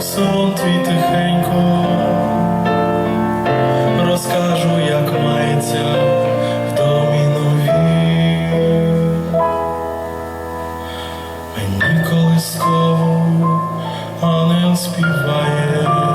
сон твій тихенько, розкажу, як мається в домі нові, мені колись а не співає.